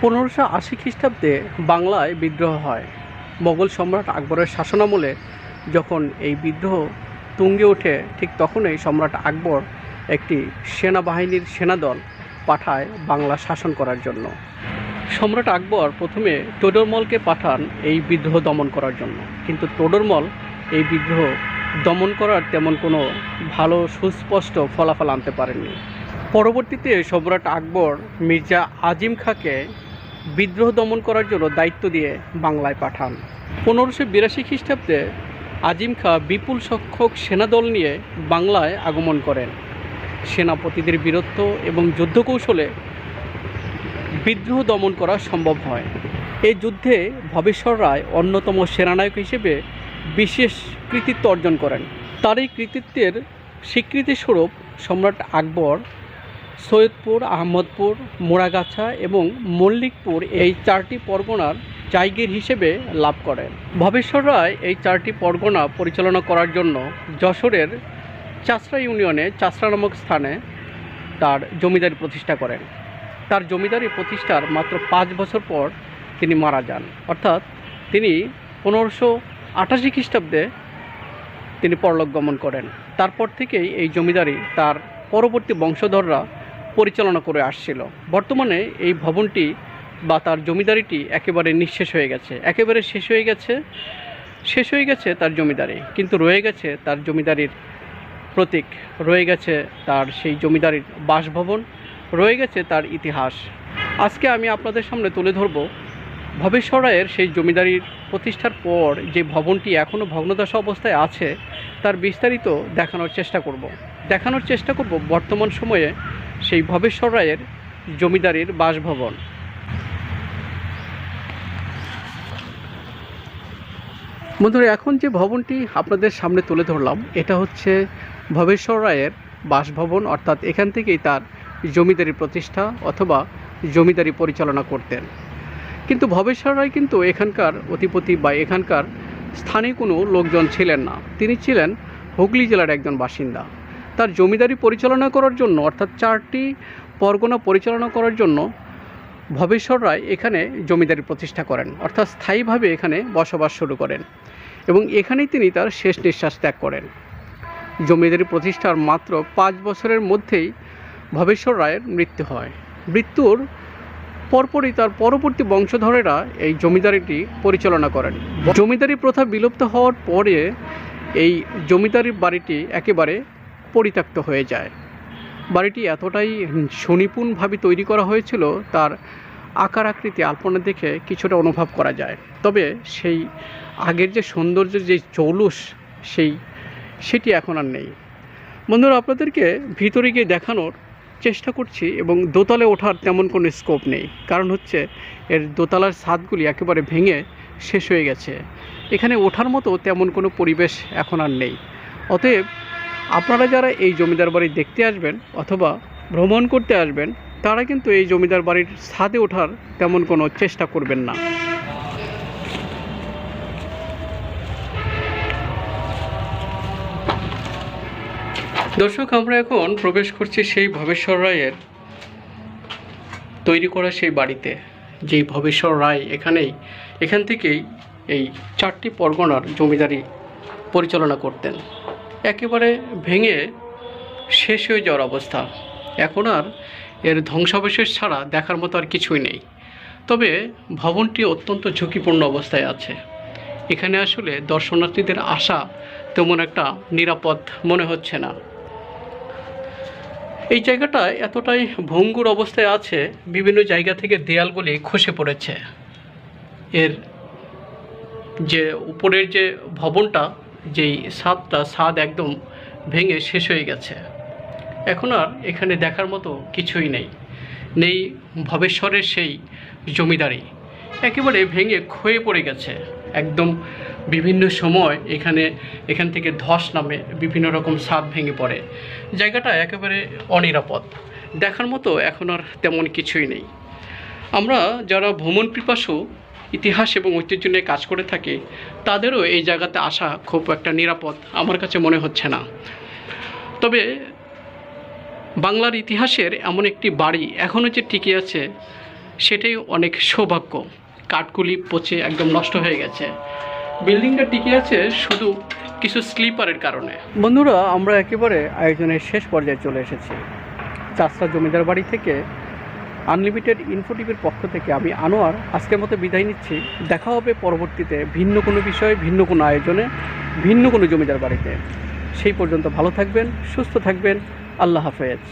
পনেরোশো আশি খ্রিস্টাব্দে বাংলায় বিদ্রোহ হয়। মোগল সম্রাট আকবরের শাসনামলে যখন এই বিদ্রোহ তুঙ্গে ওঠে, ঠিক তখনই সম্রাট আকবর একটি সেনাবাহিনীর সেনাদল পাঠায় বাংলা শাসন করার জন্য। সম্রাট আকবর প্রথমে টোডরমলকে পাঠান এই বিদ্রোহ দমন করার জন্য। কিন্তু টোডরমল এই বিদ্রোহ দমন করার তেমন কোনো ভালো সুস্পষ্ট ফলাফল আনতে পারেননি। পরবর্তীতে সম্রাট আকবর মির্জা আজিম খাঁকে বিদ্রোহ দমন করার জন্য দায়িত্ব দিয়ে বাংলায় পাঠান। পনেরোশো বিরাশি খ্রিস্টাব্দে আজিম খাঁ বিপুল সংখ্যক সেনাদল নিয়ে বাংলায় আগমন করেন। সেনাপতিদের বীরত্ব এবং যুদ্ধকৌশলে বিদ্রোহ দমন করা সম্ভব হয়। এই যুদ্ধে ভবেশ্বর রায় অন্যতম সেনানায়ক হিসেবে বিশেষ কৃতিত্ব অর্জন করেন। তার এই কৃতিত্বের স্বীকৃতিস্বরূপ সম্রাট আকবর সৈয়দপুর, আহমদপুর, মোড়াগাছা এবং মল্লিকপুর এই চারটি পরগনার জায়গির হিসেবে লাভ করেন। ভবেশ্বর রায় এই চারটি পরগনা পরিচালনা করার জন্য যশোরের চাষড়া ইউনিয়নে চাষড়া নামক স্থানে তার জমিদারি প্রতিষ্ঠা করেন। তার জমিদারি প্রতিষ্ঠার মাত্র পাঁচ বছর পর তিনি মারা যান। অর্থাৎ তিনি পনেরোশো আটাশি খ্রিস্টাব্দে তিনি পরলোক গমন করেন। তারপর থেকেই এই জমিদারি তার পরবর্তী বংশধররা পরিচালনা করে আসছিল। বর্তমানে এই ভবনটি বা তার জমিদারিটি একেবারে নিঃশেষ হয়ে গেছে। একেবারে শেষ হয়ে গেছে, শেষ হয়ে গেছে তার জমিদারি। কিন্তু রয়ে গেছে তার জমিদারির প্রতীক। রয়ে গেছে তার সেই জমিদারির বাসভবন। রয়ে গেছে তার ইতিহাস। আজকে আমি আপনাদের সামনে তুলে ধরব ভবেশ্বর রায়ের সেই জমিদারির প্রতিষ্ঠার পর যে ভবনটি এখনও ভগ্নদশা অবস্থায় আছে, তার বিস্তারিত দেখানোর চেষ্টা করব। দেখানোর চেষ্টা করব বর্তমান সময়ে সেই ভবেশ্বর রায়ের জমিদারির বাসভবন। বন্ধুরা, এখন যে ভবনটি আপনাদের সামনে তুলে ধরলাম, এটা হচ্ছে ভবেশ্বর রায়ের বাসভবন, অর্থাৎ এখান থেকেই তার জমিদারি প্রতিষ্ঠা অথবা জমিদারি পরিচালনা করতেন। কিন্তু ভবেশ্বর রায় কিন্তু এখানকার অধিপতি বা এখানকার স্থানীয় কোনো লোকজন ছিলেন না। তিনি ছিলেন হুগলি জেলার একজন বাসিন্দা। তার জমিদারি পরিচালনা করার জন্য, অর্থাৎ চারটি পরগনা পরিচালনা করার জন্য ভবেশ্বর রায় এখানে জমিদারি প্রতিষ্ঠা করেন, অর্থাৎ স্থায়ীভাবে এখানে বসবাস শুরু করেন এবং এখানেই তিনি তার শেষ নিঃশ্বাস ত্যাগ করেন। জমিদারি প্রতিষ্ঠার মাত্র পাঁচ বছরের মধ্যেই ভবেশ্বর রায়ের মৃত্যু হয়। মৃত্যুর পরপরই তার পরবর্তী বংশধরেরা এই জমিদারিটি পরিচালনা করেন। জমিদারি প্রথা বিলুপ্ত হওয়ার পরে এই জমিদারি বাড়িটি একেবারে পরিত্যক্ত হয়ে যায়। বাড়িটি এতটাই সুনিপুণভাবে তৈরি করা হয়েছিল, তার আকার আকৃতি আলপনা দেখে কিছুটা অনুভব করা যায়। তবে সেই আগের যে সৌন্দর্য যে চৌলুস, সেই, সেটি এখন আর নেই। বন্ধুরা, আপনাদেরকে ভিতরে গিয়ে দেখানোর চেষ্টা করছি এবং দোতলে ওঠার তেমন কোনো স্কোপ নেই। কারণ হচ্ছে, এর দোতলার ছাদগুলি একেবারে ভেঙে শেষ হয়ে গেছে। এখানে ওঠার মতো তেমন কোনো পরিবেশ এখন আর নেই। অতএব আপনারা যারা এই জমিদার বাড়ি দেখতে আসবেন অথবা ভ্রমণ করতে আসবেন, তারা কিন্তু এই জমিদার বাড়ির ছাদে ওঠার তেমন কোনো চেষ্টা করবেন না। দর্শক, আমরা এখন প্রবেশ করছি সেই ভবেশ্বর রায়ের তৈরি করা সেই বাড়িতে। যেই ভবেশ্বর রায় এখানেই, এখান থেকেই এই চারটি পরগনার জমিদারি পরিচালনা করতেন। একেবারে ভেঙে শেষ হয়ে যাওয়ার অবস্থা। এখন আর এর ধ্বংসাবশেষ ছাড়া দেখার মতো আর কিছুই নেই। তবে ভবনটি অত্যন্ত ঝুঁকিপূর্ণ অবস্থায় আছে। এখানে আসলে দর্শনার্থীদের আসা তেমন একটা নিরাপদ মনে হচ্ছে না। এই জায়গাটা এতটাই ভঙ্গুর অবস্থায় আছে, বিভিন্ন জায়গা থেকে দেয়ালগুলি খসে পড়েছে। এর যে উপরের যে ভবনটা যেই ছাদটা ছাদ একদম ভেঙে শেষ হয়ে গেছে। এখন আর এখানে দেখার মতো কিছুই নেই। নেই ভবেশ্বরের সেই জমিদারি। একেবারে ভেঙে ক্ষয়ে পড়ে গেছে। একদম বিভিন্ন সময় এখানে, এখান থেকে ধস নামে বিভিন্ন রকম ছাদ ভেঙে পড়ে। জায়গাটা একেবারে অনিরাপদ। দেখার মতো এখন আর তেমন কিছুই নেই। আমরা যারা ভ্রমণ পিপাসু ইতিহাস এবং ঐতিহ্য নিয়ে কাজ করে থাকি, তাদেরও এই জায়গাতে আসা খুব একটা নিরাপদ আমার কাছে মনে হচ্ছে না। তবে বাংলার ইতিহাসের এমন একটি বাড়ি এখনও যে টিকে আছে, সেটাই অনেক সৌভাগ্য। কাঠগুলি পচে একদম নষ্ট হয়ে গেছে। বিল্ডিংটা টিকে আছে শুধু কিছু স্লিপারের কারণে। বন্ধুরা, আমরা একেবারে আয়োজনের শেষ পর্যায়ে চলে এসেছি। চাষরা জমিদার বাড়ি থেকে আনলিমিটেড ইনফোটিভের পক্ষ থেকে আমি আনোয়ার। আজকের মতো বিদায় নিচ্ছি। দেখা হবে পরবর্তীতে ভিন্ন কোনো বিষয়ে, ভিন্ন কোনো আয়োজনে, ভিন্ন কোনো জমিদার বাড়িতে। সেই পর্যন্ত ভালো থাকবেন, সুস্থ থাকবেন। আল্লাহ হাফেজ।